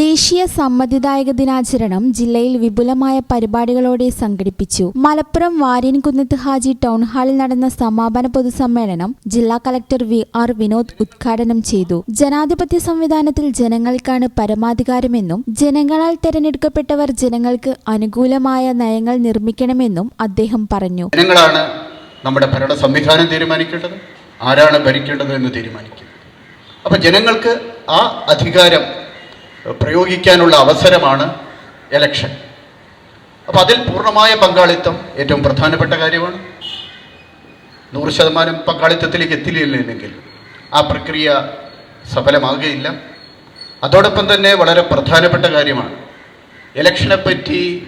ദേശീയ സമ്മതിദായക ദിനാചരണം ജില്ലയിൽ വിപുലമായ പരിപാടികളോടെ സംഘടിപ്പിച്ചു. മലപ്പുറം വാര്യൻകുന്നത്ത് ഹാജി ടൗൺ ഹാളിൽ നടന്ന സമാപന പൊതുസമ്മേളനം ജില്ലാ കലക്ടർ വി ആർ വിനോദ് ഉദ്ഘാടനം ചെയ്തു. ജനാധിപത്യ സംവിധാനത്തിൽ ജനങ്ങൾക്കാണ് പരമാധികാരമെന്നും ജനങ്ങളാൽ തെരഞ്ഞെടുക്കപ്പെട്ടവർ ജനങ്ങൾക്ക് അനുകൂലമായ നയങ്ങൾ നിർമ്മിക്കണമെന്നും അദ്ദേഹം പറഞ്ഞു. ജനങ്ങളാണ് നമ്മുടെ ഭരണ സംവിധാനം തീരുമാനിക്കേണ്ടത് ആരാണ് ഭരിക്കേണ്ടത് എന്ന് തീരുമാനിക്കും അപ്പൊ ജനങ്ങൾക്ക് ആ അധികാരം പ്രയോഗിക്കാനുള്ള അവസരമാണ് എലക്ഷൻ അപ്പം അതിൽ പൂർണമായ പങ്കാളിത്തം ഏറ്റവും പ്രധാനപ്പെട്ട കാര്യമാണ്. നൂറ് ശതമാനം പങ്കാളിത്തത്തിലേക്ക് എത്തിയില്ലെങ്കിൽ ആ പ്രക്രിയ സഫലമാകുകയില്ല. അതോടൊപ്പം തന്നെ വളരെ പ്രധാനപ്പെട്ട കാര്യമാണ്. ഇലക്ഷനെ പറ്റി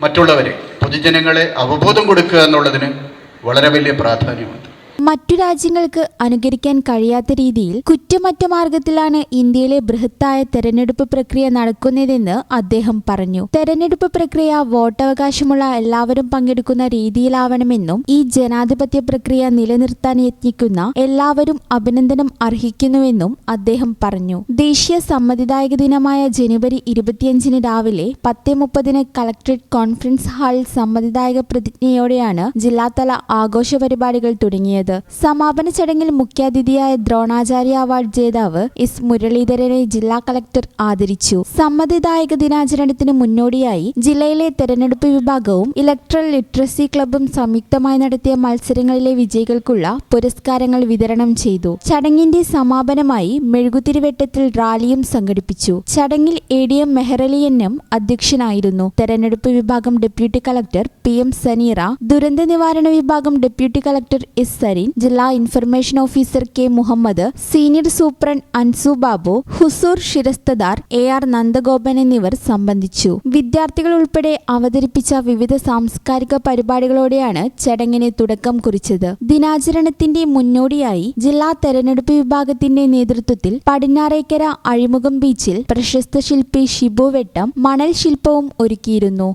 മറ്റുള്ളവരെ പൊതുജനങ്ങളെ അവബോധം കൊടുക്കുക എന്നുള്ളതിന് വളരെ വലിയ പ്രാധാന്യമുണ്ട്. മറ്റു രാജ്യങ്ങൾക്ക് അനുകരിക്കാൻ കഴിയാത്ത രീതിയിൽ കുറ്റമറ്റ മാർഗത്തിലാണ് ഇന്ത്യയിലെ ബൃഹത്തായ തെരഞ്ഞെടുപ്പ് പ്രക്രിയ നടക്കുന്നതെന്ന് അദ്ദേഹം പറഞ്ഞു. തെരഞ്ഞെടുപ്പ് പ്രക്രിയ വോട്ടവകാശമുള്ള എല്ലാവരും പങ്കെടുക്കുന്ന രീതിയിലാവണമെന്നും ഈ ജനാധിപത്യ പ്രക്രിയ നിലനിർത്താൻ യത്നിക്കുന്ന എല്ലാവരും അഭിനന്ദനം അർഹിക്കുന്നുവെന്നും അദ്ദേഹം പറഞ്ഞു. ദേശീയ സമ്മതിദായക ദിനമായ ജനുവരി ഇരുപത്തിയഞ്ചിന് രാവിലെ പത്ത് മുപ്പതിന് കളക്ട്രേറ്റ് കോൺഫറൻസ് ഹാളിൽ സമ്മതിദായക പ്രതിജ്ഞയോടെയാണ് ജില്ലാതല ആഘോഷ പരിപാടികൾ തുടങ്ങിയത്. സമാപന ചടങ്ങിൽ മുഖ്യാതിഥിയായ ദ്രോണാചാര്യ അവാർഡ് ജേതാവ് എസ് മുരളീധരനെ ജില്ലാ കളക്ടർ ആദരിച്ചു. സമ്മതിദായക ദിനാചരണത്തിന് മുന്നോടിയായി ജില്ലയിലെ തെരഞ്ഞെടുപ്പ് വിഭാഗവും ഇലക്ട്രൽ ലിറ്ററസി ക്ലബും സംയുക്തമായി നടത്തിയ മത്സരങ്ങളിലെ വിജയികൾക്കുള്ള പുരസ്കാരങ്ങൾ വിതരണം ചെയ്തു. ചടങ്ങിന്റെ സമാപനമായി മെഴുകുതിരിവെട്ടത്തിൽ റാലിയും സംഘടിപ്പിച്ചു. ചടങ്ങിൽ A D M Meharali N M അധ്യക്ഷനായിരുന്നു. തെരഞ്ഞെടുപ്പ് വിഭാഗം deputy collector P M Saneera ദുരന്ത നിവാരണ വിഭാഗം ഡെപ്യൂട്ടി കളക്ടർ എസ് ജില്ലാ information officer K Muhammad senior superintendent Ansu Babu ഹുസൂർ ശിരസ്തദാർ എ ആർ നന്ദഗോപൻ എന്നിവർ സംബന്ധിച്ചു. വിദ്യാർത്ഥികൾ ഉൾപ്പെടെ അവതരിപ്പിച്ച വിവിധ സാംസ്കാരിക പരിപാടികളോടെയാണ് ചടങ്ങിന് തുടക്കം കുറിച്ചത്. ദിനാചരണത്തിന്റെ മുന്നോടിയായി ജില്ലാ തെരഞ്ഞെടുപ്പ് വിഭാഗത്തിന്റെ നേതൃത്വത്തിൽ പടിഞ്ഞാറേക്കര അഴിമുഖം ബീച്ചിൽ പ്രശസ്ത ശില്പി ഷിബു വെട്ടം മണൽ ശില്പവും ഒരുക്കിയിരുന്നു.